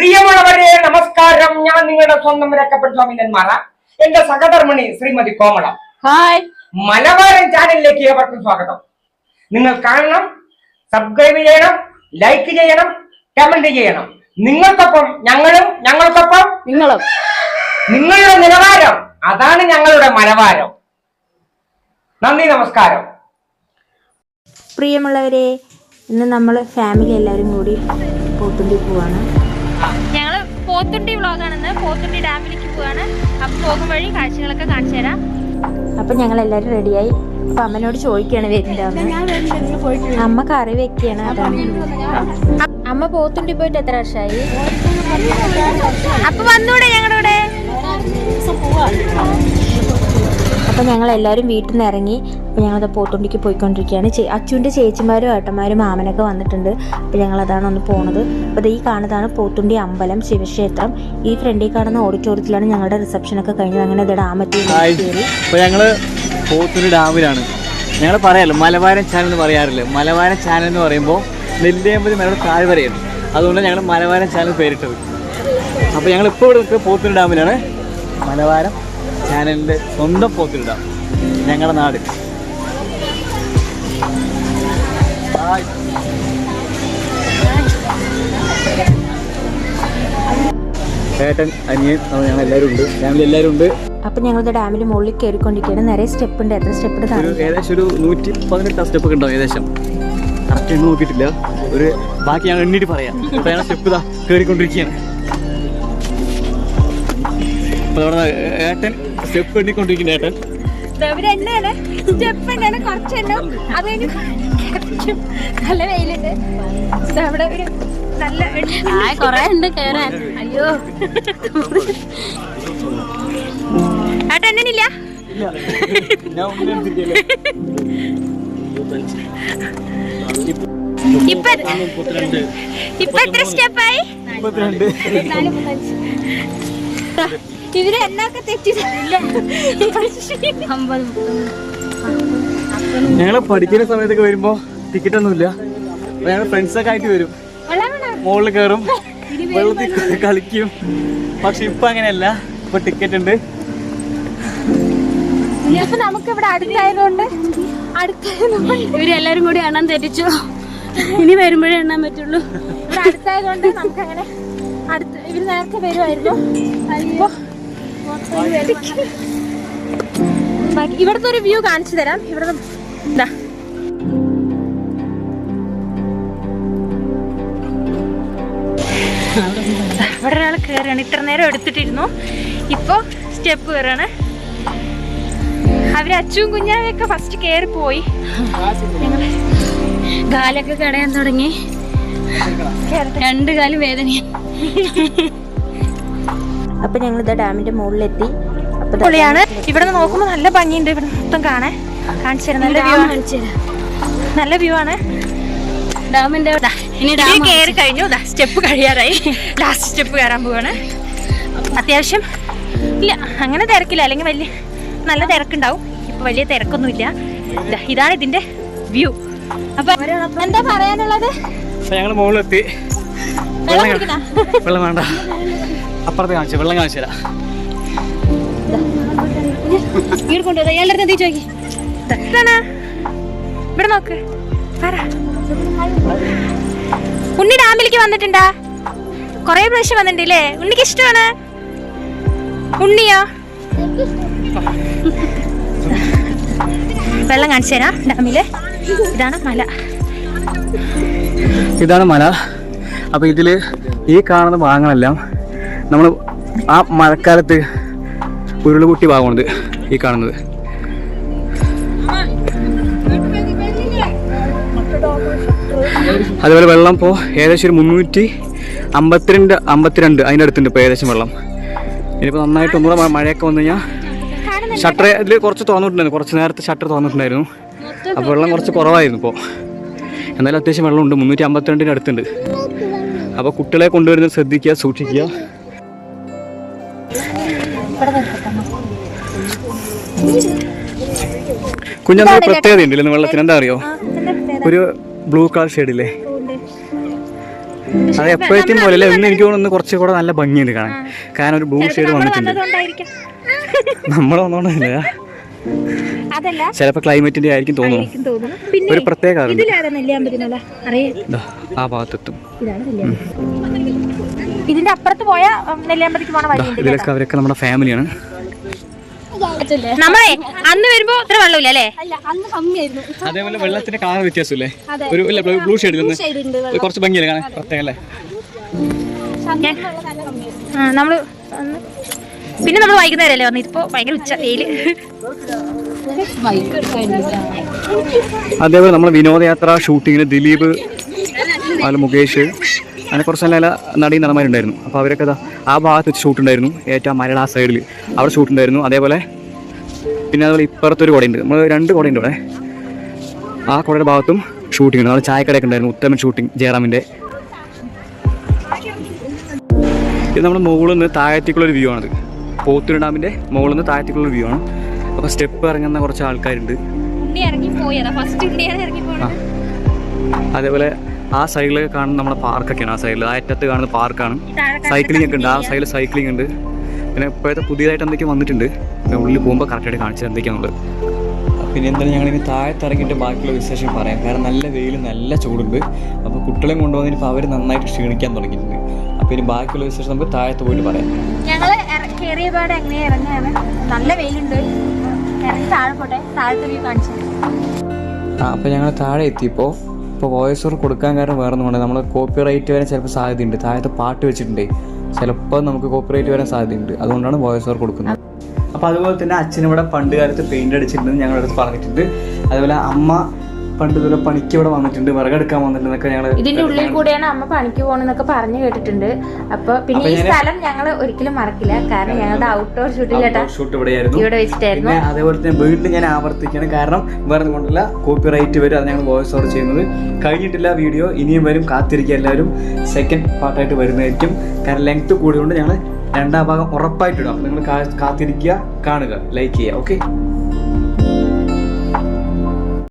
പ്രിയമുള്ളവരെ നമസ്കാരം. ഞാൻ നിങ്ങളുടെ സ്വന്തം രക്കപ്പെട്ട സ്വാമിന്മാറ എന്റെ സഹധർമ്മിണി ശ്രീമതി കോമള. ഹായ്. മലബാരൻ ചാനലിലേക്ക് ഏവർക്കും സ്വാഗതം. നിങ്ങൾ കാണണം സബ്സ്ക്രൈബ് ചെയ്യണം ലൈക്ക് ചെയ്യണം കമന്റ് ചെയ്യണം. നിങ്ങൾക്കൊപ്പം ഞങ്ങളും ഞങ്ങൾക്കൊപ്പം നിങ്ങളും. നിങ്ങളുടെ നിലവാരം. അതാണ് ഞങ്ങളുടെ മലവാരം നന്ദി നമസ്കാരം. പ്രിയമുള്ളവരെ ഇന്ന് നമ്മൾ ഫാമിലി എല്ലാവരും കൂടി പോത്തുണ്ടി പോവാണ്. ഞങ്ങൾ പോത്തുണ്ടി വ്ളോഗാണെന്ന്. പോത്തുണ്ടി ഡാമിലേക്ക് പോവാണ്. അപ്പൊ പോകും വഴി കാഴ്ചകളൊക്കെ കാണിച്ചു തരാം. അപ്പം ഞങ്ങൾ എല്ലാവരും റെഡിയായി അപ്പം അമ്മനോട് ചോദിക്കുകയാണ് വരുന്നത് അമ്മ. കറി വെക്കുകയാണ് അതാണ്. അമ്മ പോത്തുണ്ടി പോയിട്ട് എത്ര വർഷമായി? അപ്പൊ വന്നൂടെ ഞങ്ങളുടെ? അപ്പം ഞങ്ങൾ എല്ലാവരും വീട്ടിൽ നിന്ന് ഇറങ്ങി അപ്പോൾ ഞങ്ങളത് പോത്തുണ്ടിക്ക് പോയിക്കൊണ്ടിരിക്കുകയാണ്. ചേ അച്ചുവിന്റെ ചേച്ചിമാരും ഏട്ടന്മാരും മാമനൊക്കെ വന്നിട്ടുണ്ട്. അപ്പം ഞങ്ങളതാണ് ഒന്ന് പോണത്. അപ്പോൾ ഈ കാണുന്നതാണ് പോത്തുണ്ടി അമ്പലം ശിവക്ഷേത്രം. ഈ ഫ്രണ്ടിൽ കാണുന്ന ഓഡിറ്റോറിയത്തിലാണ് ഞങ്ങളുടെ റിസപ്ഷനൊക്കെ കഴിഞ്ഞത്. അങ്ങനെ ഇത് ഡാമത്തി ഹായ് അപ്പോൾ ഞങ്ങൾ പോത്തുണ്ടി ഡാമിലാണ്. ഞങ്ങൾ പറയാമല്ലോ മലബാരൻ ചാനൽ എന്ന് പറയാറില്ല? മലബാരൻ ചാനൽ എന്ന് പറയുമ്പോൾ നെല്ലിയമ്പതി മലയുടെ താഴ്വരയാണ് അതുകൊണ്ട് ഞങ്ങൾ മലബാരൻ ചാനൽ പേരിട്ടത്. അപ്പോൾ ഞങ്ങൾ ഇപ്പോൾ ഇവിടെ നിൽക്കുന്നത് പോത്തുണ്ടി ഡാമിലാണ്. മലബാരം ചാനലിന്റെ സ്വന്തം പോക്കിലിടാം ഞങ്ങളുടെ നാട്. ഏട്ടൻ അനിയൻ ഞങ്ങൾ എല്ലാവരും ഉണ്ട്. ഫാമിലി എല്ലാവരും ഉണ്ട്. അപ്പം ഞങ്ങളുടെ ഡാമിൽ മുകളിൽ കയറിക്കൊണ്ടിരിക്കുകയാണ്. നിറയെ സ്റ്റെപ്പ് ഉണ്ട്. എത്ര സ്റ്റെപ്പ് ഏകദേശം ഒരു നൂറ്റി പതിനെട്ട് സ്റ്റെപ്പ് ഒക്കെ ഉണ്ടാവും ഏകദേശം. കറക്റ്റ് എണ്ണ നോക്കിയിട്ടില്ല. ഒരു ബാക്കി ഞാൻ എണ്ണിട്ട് പറയാം. ഇപ്പൊ ഞങ്ങൾ സ്റ്റെപ്പ് ഇതാ കയറിക്കൊണ്ടിരിക്കുകയാണ്. അപ്പൊ ഏട്ടൻ സ്റ്റെപ്പ് എണ്ണിക്കൊണ്ടിരിക്കുന്ന ഏട്ടൻ. ഇവരെണ്ണാണ് സ്റ്റെപ്പ് തന്നെയാണ് കുറച്ചെണ്ണം അത് കഴിഞ്ഞ് നല്ല വെയിലുണ്ട്. ദാ ഇവിടെ ഒരു നല്ല കൊറേ ഉണ്ട് കേറാൻ. അയ്യോ. ഏട്ടാ എണ്ണനില്ല ഇപ്പൊ എത്ര സ്റ്റെപ്പായി? മുപ്പത്തിരണ്ട്. ഇവർ എന്നൊക്കെ തെറ്റില്ല ഞങ്ങൾ പഠിക്കുന്ന സമയത്തൊക്കെ വരുമ്പോ ടിക്കറ്റ് ഒന്നുമില്ല ഞങ്ങൾ ഫ്രണ്ട്സൊക്കെ ആയിട്ട് വരും. മുകളിൽ കയറും വെള്ളത്തിൽ കളിക്കും. പക്ഷെ ഇപ്പൊ അങ്ങനെയല്ല. ഇപ്പൊ ടിക്കറ്റ് ഉണ്ട്. നമുക്ക് ഇവിടെ അടുത്തായതുകൊണ്ട് ഇവരെല്ലാരും കൂടി എണ്ണം തെറ്റിച്ചു. ഇനി വരുമ്പോഴേ എണ്ണാൻ പറ്റുള്ളൂ. ഇവിടെ അടുത്തായതുകൊണ്ട് നമുക്ക് അങ്ങനെ അടുത്ത് ഇവർ നേരത്തെ വരുമായിരുന്നു അയ്യോ. ഇവിടുത്തെ ഒരു വ്യൂ കാണിച്ചു തരാം. ഇവിടുത്തെ ദാ, ഇവിടെ ഒരാൾ കയറുകയാണ് ഇത്ര നേരം എടുത്തിട്ടിരുന്നു. ഇപ്പൊ സ്റ്റെപ്പ് കയറാണ് അവർ അച്ചും കുഞ്ഞാവൊക്കെ ഫസ്റ്റ് കയറി പോയി. കാലൊക്കെ കടയാൻ തുടങ്ങി. രണ്ട് കാലും വേദനയാ. അപ്പം ഞങ്ങൾ ഇതാ ഡാമിന്റെ മുകളിലെത്തി പൊളിയാണ്. ഇവിടെ നിന്ന് നോക്കുമ്പോൾ നല്ല ഭംഗിയുണ്ട്. ഇവിടെ മൊത്തം കാണാൻ കാണിച്ചു തരാം. നല്ല വ്യൂ ആണ്. നല്ല വ്യൂ ആണ്. ഡാമിന്റെ ഇനി ഇതിൽ ഡാം കയറി കഴിഞ്ഞു. സ്റ്റെപ്പ് കഴിയാറായി. ലാസ്റ്റ് സ്റ്റെപ്പ് കയറാൻ പോവാണ്. അത്യാവശ്യം ഇല്ല അങ്ങനെ തിരക്കില്ല. അല്ലെങ്കിൽ വലിയ നല്ല തിരക്കുണ്ടാവും. ഇപ്പൊ വലിയ തിരക്കൊന്നുമില്ല. ഇല്ല ഇതാണ് ഇതിന്റെ വ്യൂ അപ്പൊ എന്താ പറയാനുള്ളത്? ഞങ്ങൾ മുകളിലെത്തി. വെള്ളം വേണ്ട. അപ്പുറത്ത് കാണിച്ചു വെള്ളം കാണിച്ചു തരാം. ഇവിടെ നോക്ക്. ഉണ്ണി ഡാമിലേക്ക് വന്നിട്ടുണ്ടാ? കൊറേ പ്രാവശ്യം വന്നിട്ടില്ലേ ഉണ്ണിക്ക് ഇഷ്ടമാണ്? ഉണ്ണിയോ? വെള്ളം കാണിച്ചു തരാം ഡാമിൽ. ഇതാണ് മല. ഇതാണ് മല. അപ്പൊ ഇതിൽ ഈ കാണുന്ന ഭാഗങ്ങളെല്ലാം നമ്മൾ ആ മഴക്കാലത്ത് ഉരുളുപൊട്ടി ഭാഗമാണിത് ഈ കാണുന്നത്. അതുപോലെ വെള്ളം ഇപ്പോൾ ഏകദേശം ഒരു മുന്നൂറ്റി അമ്പത്തിരണ്ട് അമ്പത്തിരണ്ട്. അതിന്റെ അടുത്തുണ്ട് ഇപ്പോൾ ഏകദേശം വെള്ളം. ഇനിയിപ്പോൾ നന്നായിട്ട് ഒന്നുകൂടെ മഴയൊക്കെ വന്നു കഴിഞ്ഞാൽ ഷട്ടർ ഇതിൽ കുറച്ച് തുറന്നിട്ടുണ്ടായിരുന്നു കുറച്ച് നേരത്തെ ഷട്ടർ തുറന്നിട്ടുണ്ടായിരുന്നു അപ്പോൾ വെള്ളം കുറച്ച് കുറവായിരുന്നു ഇപ്പോൾ എന്നാലും അത്യാവശ്യം വെള്ളമുണ്ട്. മുന്നൂറ്റി അമ്പത്തിരണ്ടിന്റെ അടുത്തുണ്ട്. അപ്പോൾ കുട്ടികളെ കൊണ്ടുവരുന്നത് ശ്രദ്ധിക്കുക സൂക്ഷിക്കുക. കുഞ്ഞെന്തോ പ്രത്യേകത ഉണ്ട് വെള്ളത്തിന്? എന്താ അറിയോ? ഒരു ബ്ലൂ കളർ ഷെയ്ഡില്ലേ? അത് എപ്പോഴത്തെയും പോലെ അല്ലേ ഇന്ന് എനിക്ക് തോന്നുന്നു കുറച്ച് കൂടെ നല്ല ഭംഗിയുണ്ട് കാണാൻ. കാരണം ഒരു ബ്ലൂ ഷെയ്ഡ് വന്നിട്ടുണ്ട്. നമ്മൾ വന്നോണ്ടല്ല ചിലപ്പോ ക്ലൈമറ്റിന്റെ ആയിരിക്കും തോന്നുന്നു. ഒരു പ്രത്യേക ആ ഭാഗത്തെത്തും. ഇതിന്റെ അപ്പുറത്ത് പോയ നെല്ലിയാമ്പതിക്ക് പോണ വഴി ഇതിലൊക്കെ അവരൊക്കെ നമ്മുടെ ഫാമിലിയാണ്. നമ്മളെ അന്ന് വരുമ്പോ ഇത്ര വെള്ളമില്ല അല്ലേ? അല്ല അന്ന് കമ്മിയായിരുന്നു. അതേപോലെ വെള്ളത്തിന്റെ കളർ വ്യത്യാസമില്ലേ? ഒരു ഇല്ല ബ്ലൂ ഷെയ്ഡ് കുറച്ച് ഭംഗിയല്ലേ കാണാൻ? പ്രത്യേകം അല്ലേ? ആ, നമ്മൾ പിന്നെ നമ്മൾ വൈകുന്നേരം അല്ലേ വന്നു? ഇതിപ്പോ ഭയങ്കര ഉച്ച വെയിൽ. അതേപോലെ നമ്മൾ വിനോദയാത്ര ഷൂട്ടിങ്ങിന് ദിലീപ് അല്ല മുകേഷ്. അങ്ങനെ കുറച്ച് നല്ല നല്ല നടീ നടന്മാരുണ്ടായിരുന്നു. അപ്പോൾ അവരൊക്കെ ആ ഭാഗത്ത് വെച്ച് ഷൂട്ട് ഉണ്ടായിരുന്നു. ഏറ്റവും മരട് ആ സൈഡിൽ അവിടെ ഷൂട്ട് ഉണ്ടായിരുന്നു. അതേപോലെ പിന്നെ അതുപോലെ ഇപ്പുറത്തൊരു കുടയുണ്ട്. നമ്മൾ രണ്ട് കുടയുണ്ട് ഇവിടെ ആ കുടയുടെ ഭാഗത്തും ഷൂട്ടിംഗ് ഉണ്ട്. നമ്മൾ ചായക്കടയൊക്കെ ഉണ്ടായിരുന്നു. ഉത്തമൻ ഷൂട്ടിംഗ് ജയറാമിന്റെ ഇത് നമ്മൾ മുകളിൽ നിന്ന് താഴത്തേക്കുള്ളൊരു വ്യൂ ആണത്. പോത്തൂർ ഡാമിന്റെ മുകളിൽ നിന്ന് താഴത്തേക്കുള്ളൊരു വ്യൂ ആണ്. അപ്പോൾ സ്റ്റെപ്പ് ഇറങ്ങുന്ന കുറച്ച് ആൾക്കാരുണ്ട്. അതേപോലെ ആ സൈഡിൽ കാണുന്ന നമ്മുടെ പാർക്കൊക്കെയാണ്. ആ സൈഡിൽ ആ അറ്റത്ത് കാണുന്ന പാർക്കാണ്. സൈക്ലിംഗ് ഒക്കെ ഉണ്ട് ആ സൈഡിൽ സൈക്ലിംഗ് ഉണ്ട് പിന്നെ ഇപ്പോഴത്തെ പുതിയതായിട്ട് എന്തൊക്കെയോ വന്നിട്ടുണ്ട്. പിന്നെ ഉള്ളിൽ പോകുമ്പോൾ കറക്റ്റായിട്ട് കാണിച്ചത് എന്തൊക്കെയാണുള്ളത് പിന്നെ എന്തായാലും ഞങ്ങൾ ഇനി താഴത്ത് ഇറങ്ങിയിട്ട് ബാക്കിയുള്ള വിശേഷം പറയാം. കാരണം നല്ല വെയിൽ നല്ല ചൂടുണ്ട്. അപ്പോൾ കുട്ടികളെയും കൊണ്ടുവന്നിട്ട് ഇപ്പോൾ അവർ നന്നായിട്ട് ക്ഷീണിക്കാൻ തുടങ്ങിയിട്ടുണ്ട്. അപ്പോൾ ഇനി ബാക്കിയുള്ള വിശേഷം നമുക്ക് താഴത്ത് പോയിട്ട് പറയാം. ഞങ്ങൾ കയറിയ പാട് ഇറങ്ങിയാണ് നല്ല വെയിലുണ്ട്. താഴെ പോട്ടെ. താഴത്തെ വ്യൂ കാണിച്ചു ആ അപ്പോൾ ഞങ്ങൾ താഴെ എത്തിയപ്പോൾ ഇപ്പോൾ വോയിസ് ഓവർ കൊടുക്കാൻ കാരണം വേറെ ഒന്നും നമ്മൾ കോപ്പി റൈറ്റ് വരാൻ ചിലപ്പോൾ സാധ്യതയുണ്ട്. താഴത്തെ പാട്ട് വെച്ചിട്ടുണ്ട്. ചിലപ്പോൾ നമുക്ക് കോപ്പി റൈറ്റ് വരാൻ സാധ്യതയുണ്ട്. അതുകൊണ്ടാണ് വോയിസ് ഓവർ കൊടുക്കുന്നത്. അപ്പോൾ അതുപോലെ തന്നെ അച്ഛൻ ഇവിടെ പണ്ട് കാലത്ത് പെയിന്റ് അടിച്ചിട്ടുണ്ടെന്ന് ഞങ്ങളുടെ അടുത്ത് പറഞ്ഞിട്ടുണ്ട്. അതുപോലെ അമ്മ പണ്ട് ഇതുപോലെ പണിക്ക് ഇവിടെ വന്നിട്ടുണ്ട് വിറകെടുക്കാൻ വന്നിട്ടുണ്ടെന്നൊക്കെ ഞങ്ങൾ ഇതിന്റെ ഉള്ളിൽ കൂടെയാണ് അമ്മ പണിക്ക് പോകണമെന്നൊക്കെ പറഞ്ഞു കേട്ടിട്ടുണ്ട്. അപ്പൊ പിന്നെ ഈ സ്ഥലം ഞങ്ങൾ ഒരിക്കലും മറക്കില്ല. കാരണം ഞങ്ങളുടെ ഔട്ട്ഡോർ ഷൂട്ടിൽ ചേട്ടാ ഷൂട്ട് ഇവിടെയായിരുന്നു. ഇവിടെ വെച്ചിട്ടായിരുന്നു. അതേപോലെ തന്നെ വീട്ടിൽ ഞാൻ ആവർത്തിക്കുകയാണ്. കാരണം വേറെ കൊണ്ടല്ല കോപ്പി റൈറ്റ് വരും അത് ഞങ്ങൾ വോയിസ് ഓവർ ചെയ്യുന്നത്. കഴിഞ്ഞിട്ടില്ല വീഡിയോ ഇനിയും വരും കാത്തിരിക്കുക എല്ലാവരും. സെക്കൻഡ് പാർട്ടായിട്ട് വരുന്നതായിരിക്കും. കാരണം ലെങ്ത് കൂടിയതുകൊണ്ട് ഞങ്ങൾ രണ്ടാം ഭാഗം ഉറപ്പായിട്ടിടും അപ്പോൾ നിങ്ങൾ കാത്തിരിക്കുക കാണുക ലൈക്ക് ചെയ്യുക ഓക്കെ